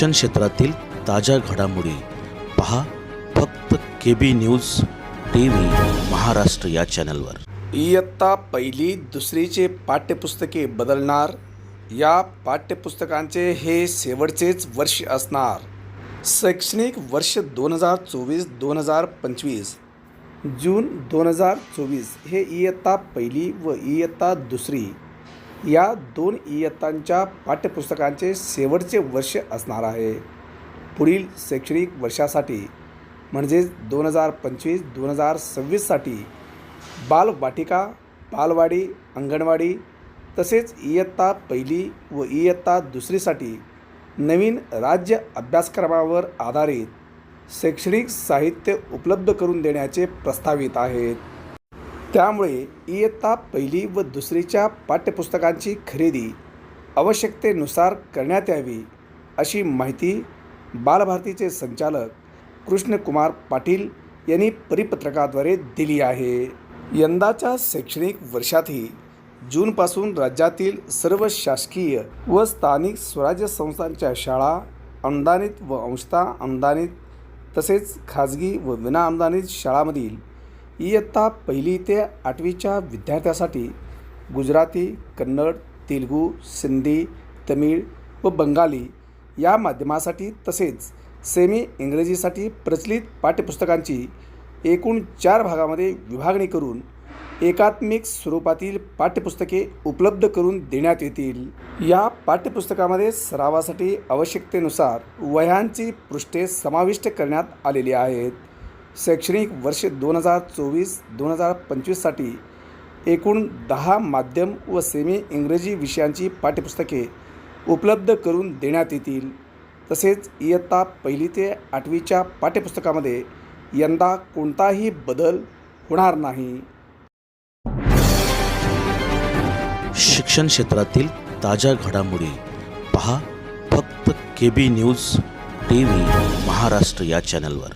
शिक्षण क्षेत्रातील ताज्या घडामोडी पहा फक्त K B news T V Maharashtra या चॅनलवर. इयत्ता पहिली दुसरीचे पाठ्यपुस्तके बदलणार. या पाठ्यपुस्तकांचे हे शेवटचेच वर्ष असणार. शैक्षणिक वर्ष दोन हजार चोवीस दोन हजार पंचवीस जून दोन हजार चोवीस हे इयत्ता पहिली व इयत्ता दुसरी. या दोन इयत्तांच्या पाठ्यपुस्तकांचे शेवटचे वर्ष असणार आहे. पुढील शैक्षणिक वर्षासाठी म्हणजेच दोन हजार पंचवीस दोन हजार सव्वीससाठी बालवाटिका बालवाडी अंगणवाडी तसेच इयत्ता पहिली व इयत्ता दुसरीसाठी नवीन राज्य अभ्यासक्रमावर आधारित शैक्षणिक साहित्य उपलब्ध करून देण्याचे प्रस्तावित आहेत. त्यामुळे इयत्ता पहिली व दुसरीच्या पाठ्यपुस्तकांची खरेदी आवश्यकतेनुसार करण्यात यावी अशी माहिती बालभारतीचे संचालक कृष्णकुमार पाटील यांनी परिपत्रकाद्वारे दिली आहे. यंदाच्या शैक्षणिक वर्षातही जूनपासून राज्यातील सर्व शासकीय व स्थानिक स्वराज्य संस्थांच्या शाळा अनुदानित व अंशता अनुदानित तसेच खाजगी व विनाअनुदानित शाळांमधील इयत्ता पहिली ते आठवीच्या विद्यार्थ्यासाठी गुजराती कन्नड तेलगू सिंधी तमिळ व बंगाली या माध्यमासाठी तसेच सेमी इंग्रजीसाठी प्रचलित पाठ्यपुस्तकांची एकूण चार भागामध्ये विभागणी करून एकात्मिक स्वरूपातील पाठ्यपुस्तके उपलब्ध करून देण्यात येतील. या पाठ्यपुस्तकामध्ये सरावासाठी आवश्यकतेनुसार वह्यांची पृष्ठे समाविष्ट करण्यात आलेली आहेत. शैक्षणिक वर्ष दोन हजार चोवीस दोन हजार पंचवीससाठी एकूण दहा माध्यम व सेमी इंग्रजी विषयांची पाठ्यपुस्तके उपलब्ध करून देण्यात येतील. तसेच इयत्ता पहिली ते आठवीच्या पाठ्यपुस्तकामध्ये यंदा कोणताही बदल होणार नाही. शिक्षण क्षेत्रातील ताज्या घडामोडी पहा फक्त K B news T V Maharashtra या चॅनलवर.